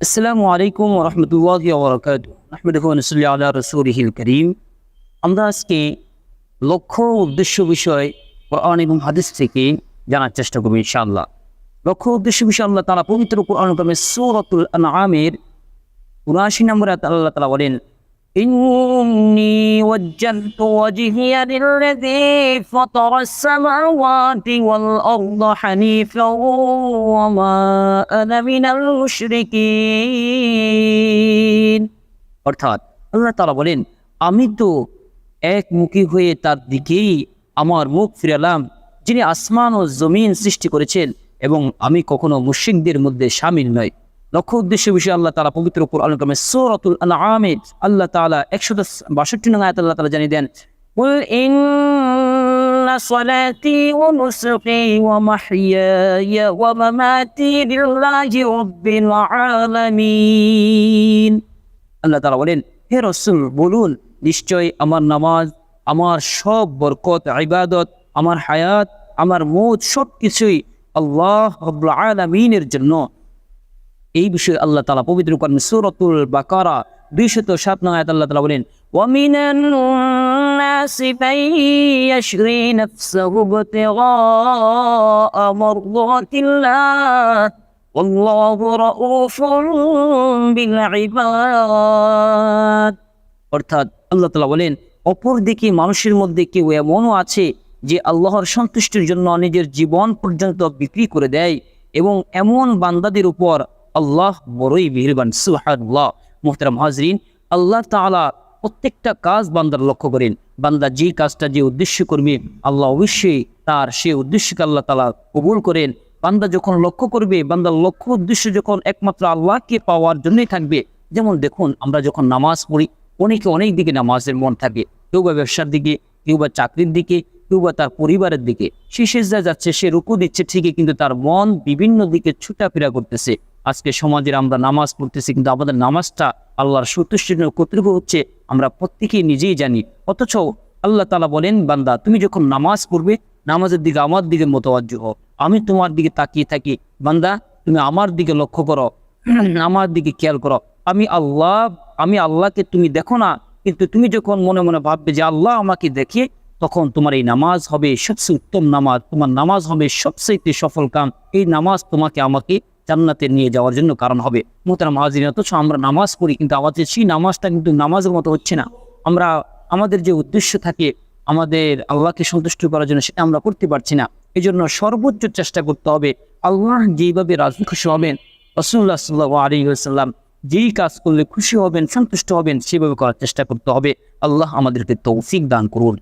আসসালামু আলাইকুম রহমতুল্লাহ বরকাত আহমদুল্লি আল্লাহ রসুলহিল করিম আমরা আজকে লক্ষ্য উদ্দেশ্য বিষয় কোরআন এবং হাদিস থেকে জানার চেষ্টা করব ইনশাআল্লাহ। লক্ষ্য উদ্দেশ্য বিষয় আল্লাহ তালা পবিত্র কোরআন ক্রমে সৌরতুল আমের উনআশি নম্বরে আল্লাহ তালা বলেন إني وجهت وجهي للذي فطر السماوات والأرض حنيفا وما أنا من المشركين অর্থাৎ আল্লাহ তালা বলেন আমি তো একমুখী হয়ে তার দিকেই আমার মুখ ফিরালাম যিনি আসমান ও জমিন সৃষ্টি করেছেন এবং আমি কখনো মুশিকদের মধ্যে সামিল নই লক্ষ্য উদ্দেশ্য বিষয়ে আল্লাহ তালা পবিত্র কোরআন ক্রমে সৌরতুল আলমে আল্লাহ তালা একশো বাষট্টি নং আয়াত আল্লাহ তালা জানিয়ে দেন قل إن صلاتي ونسكي ومحياي ومماتي لله رب العالمين আল্লাহ তালা বলেন হে রসুল বলুন নিশ্চয় আমার নামাজ আমার সব বরকত ইবাদত আমার হায়াত আমার মৌত সব কিছুই আল্লাহ রব্বুল আলমিনের জন্য এই বিষয়ে আল্লাহ তালা পবিত্র করেন সুরতুল বাকারা দুইশত সাত নয় আয়াত আল্লাহ তালা বলেন ومن الناس من يشري نفسه ابتغاء مرضات الله والله رؤوف بالعباد অর্থাৎ আল্লাহ তালা বলেন অপর দিকে মানুষের মধ্যে কেউ এমনও আছে যে আল্লাহর সন্তুষ্টির জন্য নিজের জীবন পর্যন্ত বিক্রি করে দেয় এবং এমন বান্দাদের উপর আল্লাহ বড়ই মেহরবান সুহানুল্লাহ মোহতারাম হাজরিন, আল্লাহ তাআলা প্রত্যেকটা কাজ বান্দার লক্ষ্য করেন। বান্দা যে কাজটা যে উদ্দেশ্য করবে, আল্লাহ অবশ্যই তার সে উদ্দেশ্যকে আল্লাহ তাআলা কবুল করেন। বান্দা যখন লক্ষ্য করবে, বান্দার লক্ষ্য উদ্দেশ্য যখন একমাত্র আল্লাহকে পাওয়ার জন্যই থাকবে, যেমন দেখুন আমরা যখন নামাজ পড়ি, অনেকে অনেক দিকে নামাজের মন থাকে। কেউ বা ব্যবসার দিকে, কেউ বা চাকরির দিকে, কেউ বা তার পরিবারের দিকে। সে সেজদা যাচ্ছে, সে রুকু দিচ্ছে ঠিকই, কিন্তু তার মন বিভিন্ন দিকে ছুটাফেরা করতেছে। আজকে সমাজের আমরা নামাজ পড়তেছি, কিন্তু আমাদের নামাজটা আল্লাহর সন্তুষ্টির জন্য হচ্ছে, আমরা প্রত্যেকেই নিজেই জানি। অথচ আল্লাহ তালা বলেন, বান্দা, তুমি যখন নামাজ পড়বে, নামাজের দিকে আমার দিকে মোতবাজ্য হও। আমি তোমার দিকে তাকিয়ে থাকি। বান্দা, তুমি আমার দিকে লক্ষ্য করো, আমার দিকে খেয়াল করো। আমি আল্লাহ, আমি আল্লাহকে তুমি দেখো না, কিন্তু তুমি যখন মনে মনে ভাববে যে আল্লাহ আমাকে দেখে, তখন তোমার এই নামাজ হবে সবচেয়ে উত্তম নামাজ। তোমার নামাজ হবে সবচেয়ে সফল কাম। এই নামাজ তোমাকে আমাকে জান্নাতে নিয়ে যাওয়ার জন্য কারণ হবে। মোতারাম হাজির অথচ আমরা নামাজ পড়ি, কিন্তু আমাদের সেই নামাজটা কিন্তু নামাজের মতো হচ্ছে না। আমরা, আমাদের যে উদ্দেশ্য থাকে আমাদের আল্লাহকে সন্তুষ্ট করার জন্য সেটা আমরা করতে পারছি না। এই জন্য সর্বোচ্চ চেষ্টা করতে হবে আল্লাহ যেইভাবে রাজি খুশি হবেন রসুল্লাহ সাল্লাহ আলী সাল্লাম যেই কাজ করলে খুশি হবেন, সন্তুষ্ট হবেন, সেভাবে করার চেষ্টা করতে হবে। আল্লাহ আমাদেরকে তৌফিক দান করুন।